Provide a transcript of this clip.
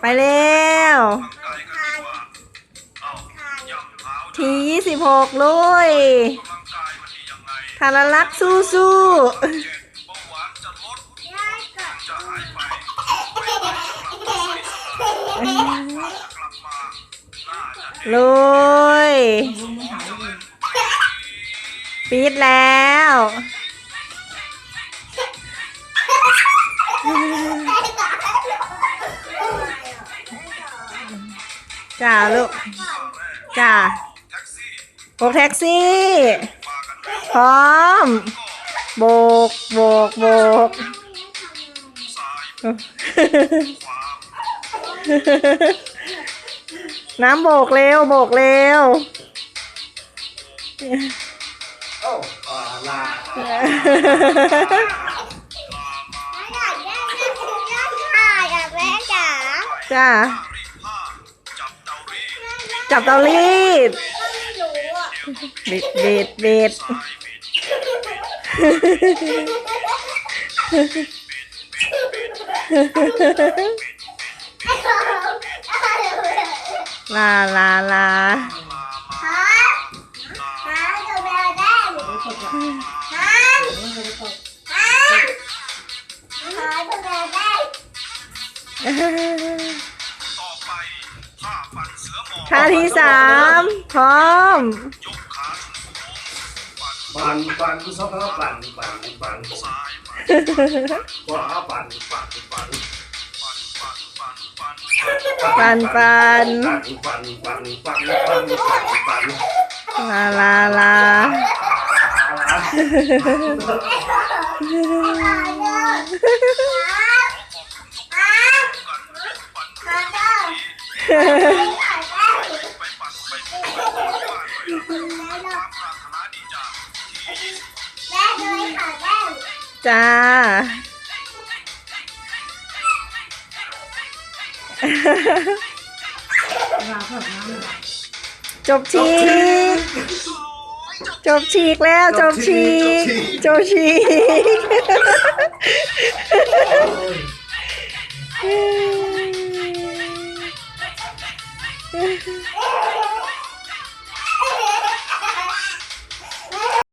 ไปแล้วร่างกายกันดีกว่าเอาย่ำเท้าทียี่สิบหกลุยกำลังกายมันดียังไงธารลักษณ์สู้สู้เจ็ดเบาหวานจะลดจะหายไปไม่ต้อ จ้าลูกจ้าโบกแท็กซี่ พร้อม โบก โบก โบก น้ำโบกเร็ว โบกเร็วโอ้อ่าลาจ้า จับเตารีดเบิดบิดบิดซ้ายบิดลาลาลาต่อ ท่าที่สามพร้อมยกขาสูงปั่นปั่นปั่นซอกแล้วปั่นปั่นปั่นซ้ายปั่นขวาปั่นปั่นปั่นปั่นปั่นปั่นปั่นปันปันปั่นปั่นปั่นปั่นปั่นปั่นลาลาลากัน จ้า จบชีกจบชีกแล้ว จบชีกจบชีก